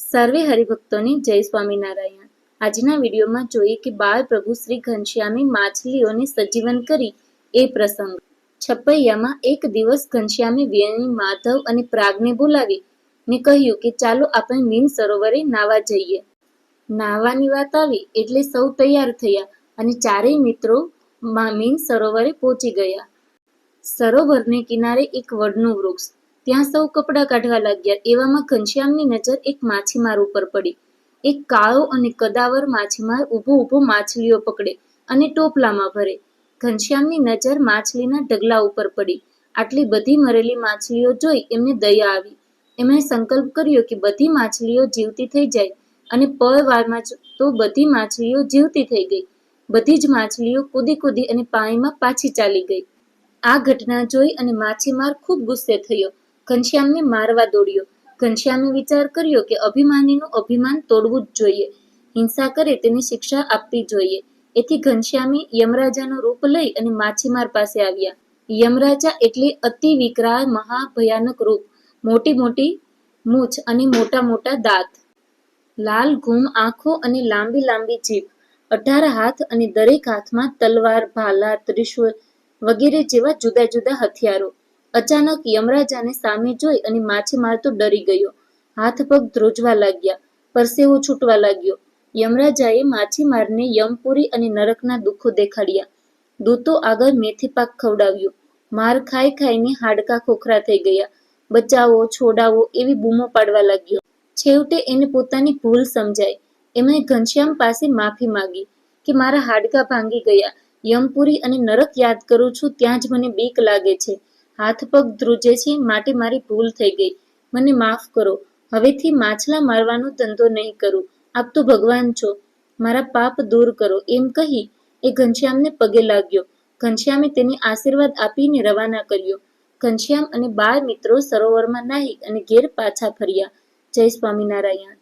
સર્વે હરિભક્તોને જય સ્વામિનારાયણ. આજના વિડીયોમાં જોઈએ કે બાળ પ્રભુ શ્રી ઘનશ્યામે માછલીઓને સજીવન કરી એ પ્રસંગ. છપૈયામાં એક દિવસ ઘનશ્યામે વેણી, માધવ અને પ્રાગને બોલાવી ને કહ્યું કે ચાલો આપણે મીન સરોવરે નાવા જઈએ. નાવાની વાત આવી એટલે સૌ તૈયાર થયા અને ચારેય મિત્રો મીન સરોવરે પહોંચી ગયા. સરોવરને કિનારે એક વડનું વૃક્ષ ત્યાં સૌ કપડાં કાઢવા લાગ્યા. એવામાં ઘનશ્યામની નજર એક માછીમાર ઉપર પડી. એક કાળો અને કદાવર માછીમાર ઊભો ઊભો માછલીઓ પકડે અને ટોપલામાં ભરે. ઘનશ્યામની નજર માછલીના ઢગલા ઉપર પડી. આટલી બધી મરેલી માછલીઓ જોઈ એમને દયા આવી. એમણે સંકલ્પ કર્યો કે બધી માછલીઓ જીવતી થઈ જાય અને પળ વારમાં તો બધી માછલીઓ જીવતી થઈ ગઈ. બધી જ માછલીઓ કૂદી કૂદી અને પાણીમાં પાછી ચાલી ગઈ. આ ઘટના જોઈ અને માછીમાર ખૂબ ગુસ્સે થયો. ઘનશ્યામને મારવા દોડ્યો. ઘનશ્યામે વિચાર કર્યો કે અભિમાનીનું અભિમાન તોડવું જ જોઈએ. હિંસા કરે તેની શિક્ષા આપવી જોઈએ. એથી ઘનશ્યામે યમરાજાનું રૂપ લઈ અને માછીમાર પાસે આવ્યા. યમરાજા એટલે અતિ વિકરાળ, મહાભયાનક રૂપ. મોટી મોટી મૂછ અને મોટા મોટા દાંત. લાલ ઘૂમ આંખો અને લાંબી લાંબી જીભ. અઢાર હાથ અને દરેક હાથમાં તલવાર, ભાલા, ત્રિશૂળ વગેરે જેવા જુદા જુદા હથિયારો. અચાનક યમરાજાને સામે જોઈ અને માછીમાર તો ડરી ગયો. હાથ પગ ધ્રુજવા લાગ્યા પરસેવો છૂટવા લાગ્યો. યમરાજાએ માછીમારને યમપુરી અને નરકના દુઃખો દેખાડ્યા. દૂતો આગળ મેથી પાક ખવડાવ્યો. માર ખાઈ ખાઈને હાડકા ખોખરા થઈ ગયા. બચાવો, છોડાવો એવી બૂમો પાડવા લાગ્યો. છેવટે એને પોતાની ભૂલ સમજાઈ. એમણે ઘનશ્યામ પાસે માફી માંગી કે મારા હાડકા ભાંગી ગયા. યમપુરી અને નરક યાદ કરું છું, ત્યાં જ મને બીક લાગે છે. હાથ પગ ધ્રુજે છે, માટે મારી ભૂલ થઈ ગઈ. મને માફ કરો. હવેથી માછલા મારવાનો ધંધો નહીં કરું. આપ તો ભગવાન છો. મારા પાપ દૂર કરો. એમ કહી એ ઘનશ્યામને પગે લાગ્યો. ઘનશ્યામે તેને આશીર્વાદ આપીને રવાના કર્યો. ઘનશ્યામ અને બાળ મિત્રો સરોવરમાં નાહી અને ઘેર પાછા ફર્યા. જય સ્વામિનારાયણ.